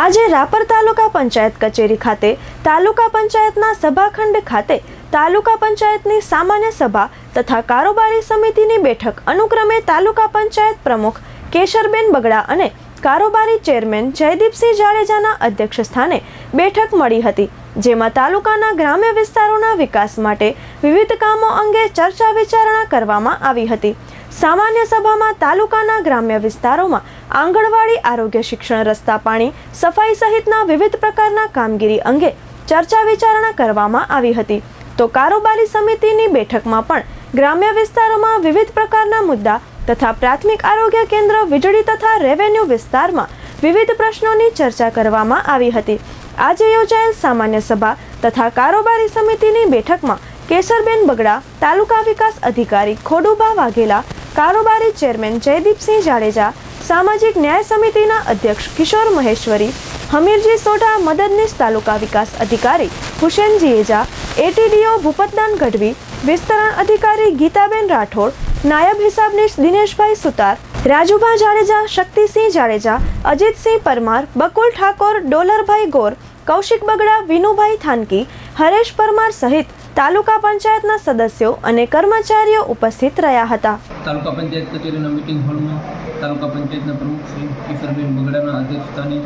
આજે રાપર તાલુકા પંચાયત કચેરી ખાતે તાલુકા પંચાયતના સભાખંડ ખાતે તાલુકા પંચાયતની સામાન્ય સભા તથા કારોબારી સમિતિની બેઠક અનુક્રમે તાલુકા પંચાયત પ્રમુખ કેશરબેન બગડા અને કારોબારી ચેરમેન જયદીપસિંહ જાડેજાના અધ્યક્ષ સ્થાને બેઠક મળી હતી, જેમાં તાલુકાના ગ્રામ્ય વિસ્તારોના વિકાસ માટે વિવિધ કામો અંગે ચર્ચા વિચારણા કરવામાં આવી હતી. સામાન્ય સભામાં તાલુકાના ગ્રામ્ય વિસ્તારોમાં આંગણવાડી, આરોગ્ય શિક્ષણ, રસ્તા પાણી, સફાઈ સહિતના વિવિધ પ્રકારના કામગીરી અંગે ચર્ચા વિચારણા કરવામાં આવી હતી. તો કારોબારી સમિતિની બેઠકમાં પણ ગ્રામ્ય વિસ્તારોમાં વિવિધ પ્રકારના મુદ્દા તથા પ્રાથમિક આરોગ્ય કેન્દ્ર, વીજળી તથા રેવન્યુ વિસ્તારમાં વિવિધ પ્રશ્નોની ચર્ચા કરવામાં આવી હતી. આજે યોજાયેલ સામાન્ય સભા તથા કારોબારી સમિતિની બેઠકમાં કેશરબેન બગડા, તાલુકા વિકાસ અધિકારી ખોડુભા વાઘેલા કારોબારી ચેરમેન જયદીપસિંહ જાડેજા, સામાજિક ન્યાય સમિતિના અધ્યક્ષ કિશોર મહેશ્વરી, હમીરજી સોઢા, મદદનીશ તાલુકા વિકાસ અધિકારી હુસેનજી એજા, એટીડીઓ ભૂપતદાન ગઢવી, વિસ્તરણ અધિકારી ગીતાબેન રાઠોડ, નાયબ હિસાબનીશ દિનેશભાઈ સુતાર, રાજુભા જાડેજા, શક્તિસિંહ જાડેજા, અજીતસિંહ પરમાર, બકુલ ઠાકોર, ડોલરભાઈ ગોર, કૌશિક બગડા, વિનુભાઈ થાનકી, હરેશ પરમાર સહિત તાલુકા પંચાયતના સદસ્યો અને કર્મચારીઓ ઉપસ્થિત રહ્યા હતા. તાલુકા પંચાયત કચેરીના મિટિંગ હોલમાં તાલુકા પંચાયતના પ્રમુખ શ્રી કિશોરબેન બગડાના અધ્યક્ષસ્થાને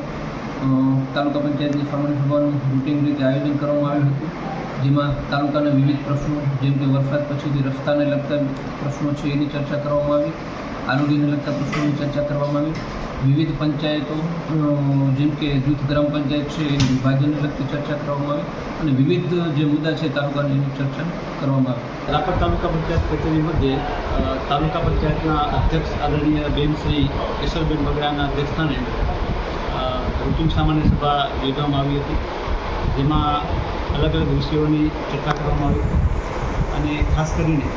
તાલુકા પંચાયતની સામાન્ય સભાનું રૂટિન રીતે આયોજન કરવામાં આવ્યું હતું, જેમાં તાલુકાના વિવિધ પ્રશ્નો, જેમ કે વરસાદ પછીથી રસ્તાને લગતા પ્રશ્નો છે એની ચર્ચા કરવામાં આવી. આરોગ્યને લગતા પ્રશ્નોની ચર્ચા કરવામાં આવી. વિવિધ પંચાયતો જેમ કે જૂથ ગ્રામ પંચાયત છે એની વિભાજનને લગતી ચર્ચા કરવામાં આવી અને વિવિધ જે મુદ્દા છે, તાલુકાની એની ચર્ચા કરવામાં આવી. રાપર તાલુકા પંચાયત કચેરી મધ્યે તાલુકા પંચાયતના અધ્યક્ષ આદરણીય બેન શ્રી કેશવબેન બગડાના અધ્યક્ષસ્થાને રૂટીન સામાન્ય સભા યોજવામાં આવી હતી. જેમાં અલગ અલગ વિષયોની ચર્ચા કરવામાં આવી. અને ખાસ કરીને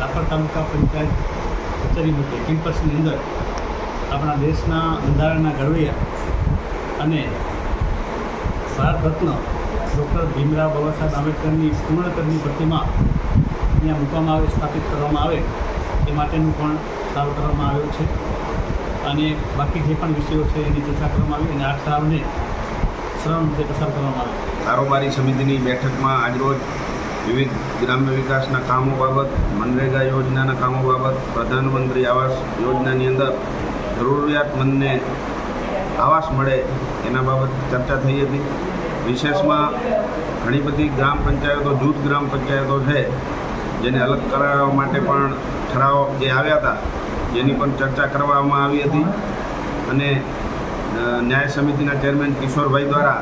રાપર તાલુકા પંચાયત કચેરી મધ્યે કેમ્પસની અંદર. આપણા દેશના બંધારણના ઘડવૈયા અને ભારત રત્ન ડૉક્ટર ભીમરાવ બાબા સાહેબ આંબેડકરની પૂર્ણકરની પ્રતિમા અહીંયા મૂકવામાં આવે, સ્થાપિત કરવામાં આવે, એ માટેનું પણ સારું કરવામાં આવ્યું છે. અને બાકી જે પણ વિષયો છે એની ચર્ચા કરવામાં આવી અને આ ઠરાવને સરળ રીતે પસાર કરવામાં આવે. કારોબારી સમિતિની બેઠકમાં આજરોજ વિવિધ ગ્રામ્ય વિકાસના કામો બાબત, મનરેગા યોજનાના કામો બાબત, પ્રધાનમંત્રી આવાસ યોજનાની અંદર જરૂરિયાતમંદને આવાસ મળે એના બાબત ચર્ચા થઈ હતી. વિશેષમાં ઘણી બધી ગ્રામ પંચાયતો જૂથ ગ્રામ પંચાયતો છે, જેને અલગ કરાવવા માટે પણ ઠરાવ જે આવ્યા હતા, જેની પણ ચર્ચા કરવામાં આવી હતી. અને ન્યાય સમિતિના ચેરમેન કિશોરભાઈ દ્વારા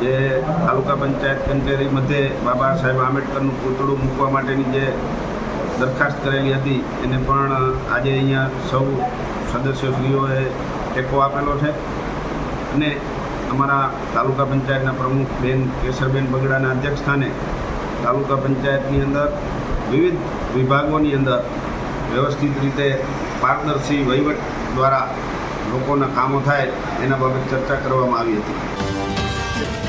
જે તાલુકા પંચાયત કચેરી મધ્યે બાબા સાહેબ આંબેડકરનું પૂતળું મૂકવા માટેની જે દરખાસ્ત કરેલી હતી, એને પણ આજે અહીંયા સૌ સદસ્યશ્રીઓએ ટેકો આપેલો છે. અને અમારા તાલુકા પંચાયતના પ્રમુખ બેન કેશરબેન બગડાના અધ્યક્ષસ્થાને તાલુકા પંચાયતની અંદર વિવિધ વિભાગોની અંદર વ્યવસ્થિત રીતે પારદર્શી વહીવટ દ્વારા લોકોના કામો થાય એના બાબત ચર્ચા કરવામાં આવી હતી.